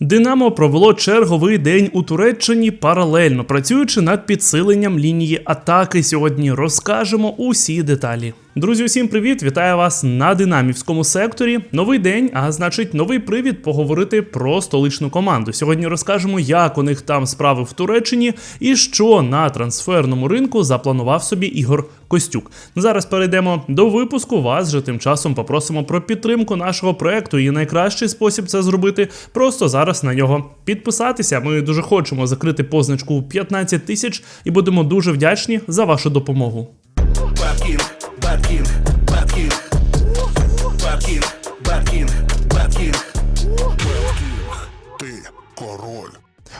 Динамо провело черговий день у Туреччині паралельно працюючи над підсиленням лінії атаки. Сьогодні розкажемо усі деталі. Друзі, усім привіт! Вітаю вас на динамівському секторі. Новий день, а значить, новий привід поговорити про столичну команду. Сьогодні розкажемо, як у них там справи в Туреччині і що на трансферному ринку запланував собі Ігор Костюк. Зараз перейдемо до випуску. Вас же тим часом попросимо про підтримку нашого проекту. І найкращий спосіб це зробити просто зараз на нього підписатися. Ми дуже хочемо закрити позначку у 15 тисяч і будемо дуже вдячні за вашу допомогу. Бэткинг, Бэткинг, Бэткинг. Бэткинг, Бэткинг, Бэткинг. Ти король.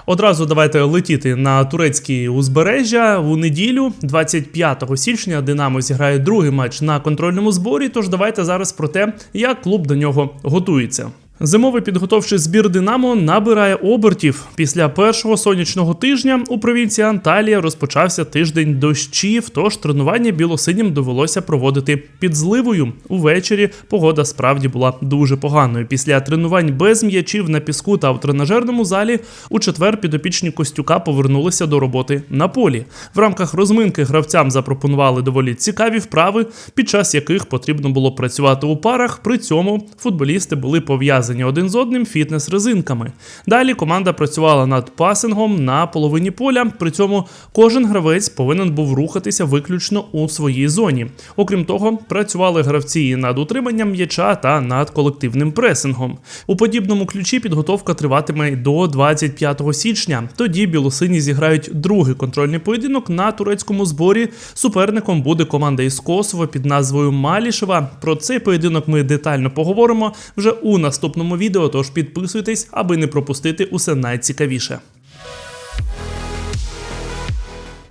Одразу давайте летіти на турецькі узбережжя у неділю, 25 січня. Динамо зіграє другий матч на контрольному зборі. Тож давайте зараз про те, як клуб до нього готується. Зимовий підготовчий збір Динамо набирає обертів. Після першого сонячного тижня у провінції Анталія розпочався тиждень дощів, тож тренування білосинім довелося проводити під зливою. Увечері погода справді була дуже поганою. Після тренувань без м'ячів на піску та в тренажерному залі у четвер підопічні Костюка повернулися до роботи на полі. В рамках розминки гравцям запропонували доволі цікаві вправи, під час яких потрібно було працювати у парах. При цьому футболісти були пов'язані один з одним фітнес-резинками. Далі команда працювала над пасингом на половині поля. При цьому кожен гравець повинен був рухатися виключно у своїй зоні. Окрім того, працювали гравці і над утриманням м'яча та над колективним пресингом. У подібному ключі підготовка триватиме до 25 січня. Тоді білосині зіграють другий контрольний поєдинок на турецькому зборі. Суперником буде команда із Косово під назвою Малішева. Про цей поєдинок ми детально поговоримо вже у наступному відео. Тож підписуйтесь, аби не пропустити усе найцікавіше.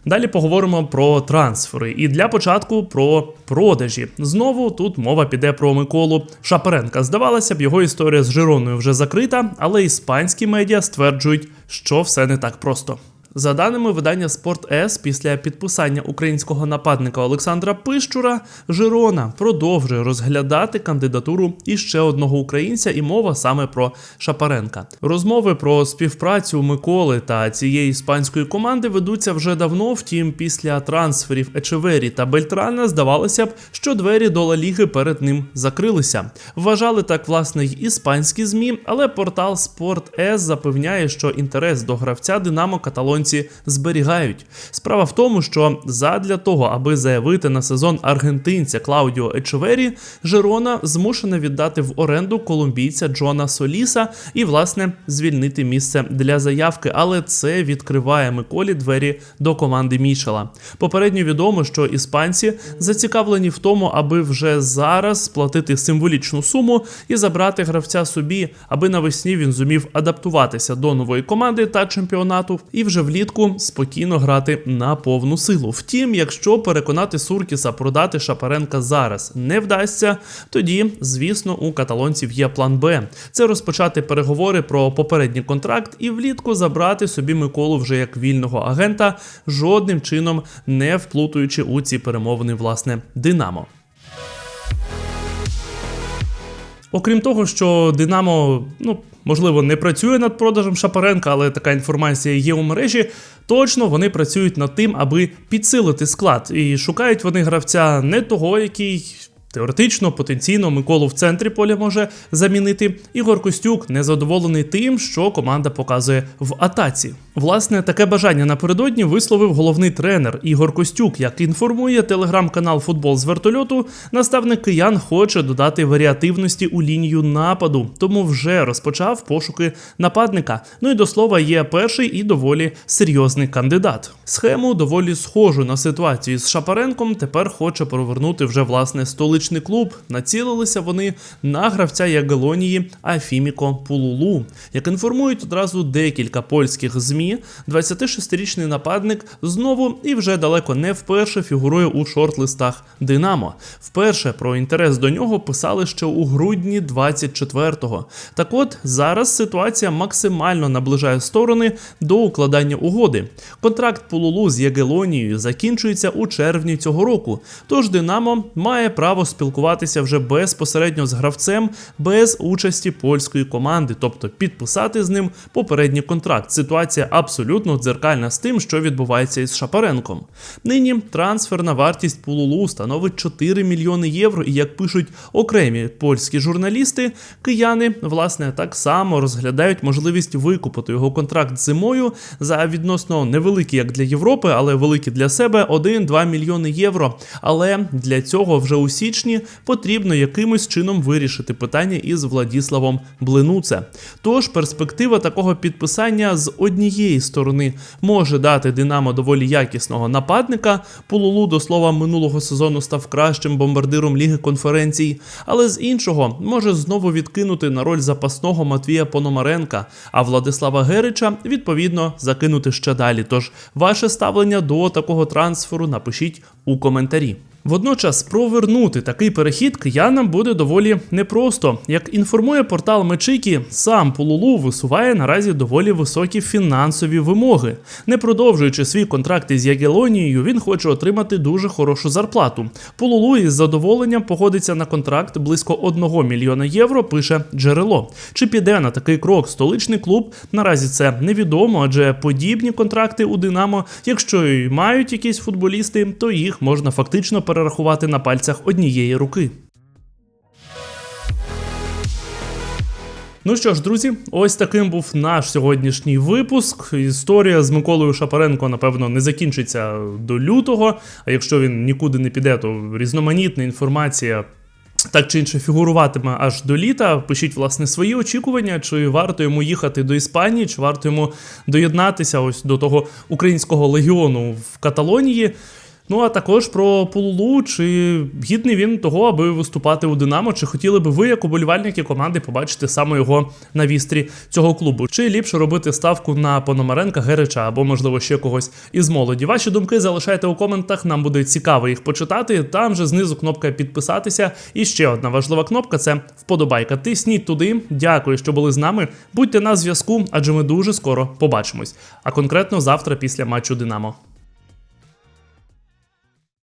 Далі поговоримо про трансфери. І для початку про продажі. Знову тут мова піде про Миколу Шапаренка. Здавалося б, його історія з Жироною вже закрита, але іспанські медіа стверджують, що все не так просто. За даними видання Спорт С, після підписання українського нападника Олександра Пищура, Жирона продовжує розглядати кандидатуру іще одного українця, і мова саме про Шапаренка. Розмови про співпрацю Миколи та цієї іспанської команди ведуться вже давно. Втім, після трансферів Ечевері та Бельтрана здавалося б, що двері до Ліги перед ним закрилися. Вважали так власне й іспанські змі, але портал Спорт С запевняє, що інтерес до гравця Динамо каталонці зберігають. Справа в тому, що задля того, аби заявити на сезон аргентинця Клаудіо Ечевері, Жерона змушена віддати в оренду колумбійця Джона Соліса і, власне, звільнити місце для заявки. Але це відкриває Миколі двері до команди Мічела. Попередньо відомо, що іспанці зацікавлені в тому, аби вже зараз сплатити символічну суму і забрати гравця собі, аби навесні він зумів адаптуватися до нової команди та чемпіонату і вже влітку спокійно грати на повну силу. Втім, якщо переконати Суркіса продати Шапаренка зараз не вдасться, тоді, звісно, у каталонців є план Б. Це розпочати переговори про попередній контракт і влітку забрати собі Миколу вже як вільного агента, жодним чином не вплутуючи у ці перемовини власне Динамо. Окрім того, що Динамо, ну можливо, не працює над продажем Шапаренка, але така інформація є у мережі. Точно вони працюють над тим, аби підсилити склад. І шукають вони гравця не того, який. Теоретично, потенційно Миколу в центрі поля може замінити. Ігор Костюк незадоволений тим, що команда показує в атаці. Власне, таке бажання напередодні висловив головний тренер Ігор Костюк. Як інформує телеграм-канал Футбол з вертольоту, наставник киян хоче додати варіативності у лінію нападу, тому вже розпочав пошуки нападника. Ну і до слова, є перший і доволі серйозний кандидат. Схему доволі схожу на ситуацію з Шапаренком. Тепер хоче провернути вже власне столичний клуб. Націлилися вони на гравця Ягелонії Афіміко Пулулу. Як інформують одразу декілька польських змі. 26-річний нападник знову і вже далеко не вперше фігурує у шорт-листах Динамо. Вперше про інтерес до нього писали ще у грудні 24-го. Так от зараз ситуація максимально наближає сторони до укладання угоди. Контракт Пулулу з Ягелонією закінчується у червні цього року. Тож Динамо має право спілкуватися вже безпосередньо з гравцем без участі польської команди, тобто підписати з ним попередній контракт. Ситуація абсолютно дзеркальна з тим, що відбувається із Шапаренком. Нині трансферна вартість Пулулу становить 4 мільйони євро, і як пишуть окремі польські журналісти, кияни власне так само розглядають можливість викупити його контракт зимою за відносно невеликі, як для Європи, але великі для себе 1-2 мільйони євро. Але для цього вже у січні потрібно якимось чином вирішити питання із Владіславом Блинуце. Тож перспектива такого підписання з однієї сторони може дати Динамо доволі якісного нападника. Пулулу до слова минулого сезону став кращим бомбардиром Ліги конференцій, але з іншого може знову відкинути на роль запасного Матвія Пономаренка, а Владислава Герича відповідно закинути ще далі. Тож ваше ставлення до такого трансферу напишіть у коментарі. Водночас провернути такий перехід киянам буде доволі непросто. Як інформує портал Мечики, сам Полулу висуває наразі доволі високі фінансові вимоги. Не продовжуючи свій контракт із Ягелонією, він хоче отримати дуже хорошу зарплату. Полулу із задоволенням погодиться на контракт близько 1 мільйона євро. Пише джерело. Чи піде на такий крок столичний клуб? Наразі це невідомо, адже подібні контракти у Динамо, якщо і мають якісь футболісти, то їх можна фактично перерахувати на пальцях однієї руки. Ну що ж, друзі, ось таким був наш сьогоднішній випуск. Історія з Миколою Шапаренко, напевно, не закінчиться до лютого. А якщо він нікуди не піде, то різноманітна інформація. Так чи інше фігуруватиме аж до літа. Пишіть власне свої очікування, чи варто йому їхати до Іспанії, чи варто йому доєднатися ось до того українського легіону в Каталонії. Ну а також про Пулулу, чи гідний він того, аби виступати у Динамо, чи хотіли би ви, як уболівальники команди, побачити саме його на вістрі цього клубу? Чи ліпше робити ставку на Пономаренка, Герича або, можливо, ще когось із молоді? Ваші думки залишайте у коментах. Нам буде цікаво їх почитати. Там же знизу кнопка підписатися. І ще одна важлива кнопка це вподобайка. Тисніть туди. Дякую, що були з нами. Будьте на зв'язку, адже ми дуже скоро побачимось. А конкретно завтра після матчу Динамо.